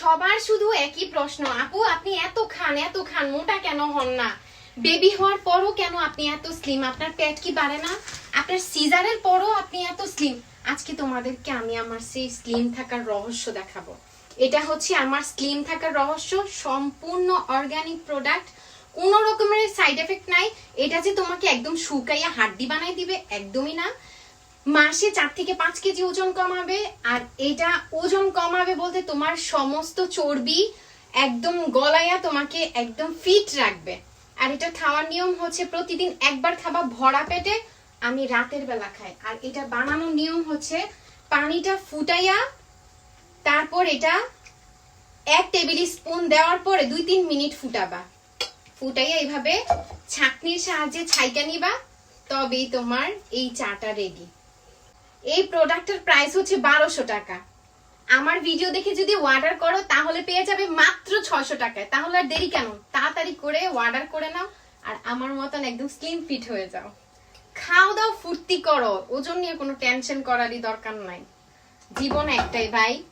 সবার শুধু একই প্রশ্ন, আপু, আপনি এত খান এত খান, মোটা কেন হন না? বেবি হওয়ার পরও কেন আপনি এত স্লিম আপনার পেট কি বাড়ে না? আপনার সিজারের পরও আপনি এত স্লিম আজকে তোমাদেরকে আমি আমার সেই স্লিম থাকার রহস্য দেখাবো। এটা হচ্ছে আমার স্লিম থাকার রহস্য, সম্পূর্ণ অর্গানিক প্রোডাক্ট কোনো রকমের সাইড এফেক্ট নাই। এটা যে তোমাকে একদম শুকাইয়া হাড্ডি বানাই দিবে, একদমই না। মাসে চার থেকে পাঁচ কেজি ওজন কমাবে, আর এটা ওজন কমাবে বলতে তোমার সমস্ত চর্বি একদম গলায়া তোমাকে একদম ফিট রাখবে। আর এটা খাওয়ার নিয়ম হচ্ছে প্রতিদিন একবার খাবা ভরা পেটে, আমি রাতের বেলা খাই। আর এটা বানানোর নিয়ম হচ্ছে পানিটা ফুটাইয়া তারপর এটা এক টেবিল স্পুন দেওয়ার পরে দুই তিন মিনিট ফুটাবা। ফুটাইয়া এইভাবে ছাঁকনির সাহায্যে ছাইকা নিবা, তবেই তোমার এই চাটা রেডি এই প্রোডাক্টের প্রাইস হচ্ছে বারোশো টাকা। আমার ভিডিও দেখে যদি অর্ডার করো, তাহলে পেয়ে যাবে মাত্র ছশো টাকায়। তাহলে আর দেরি কেন? তাড়াতাড়ি করে অর্ডার করে নাও, আর আমার মতন একদম স্লিম ফিট হয়ে যাও। খাও দাও, ফুর্তি করো। ওজন নিয়ে কোনো টেনশন করারই দরকার নাই। জীবন একটাই ভাই।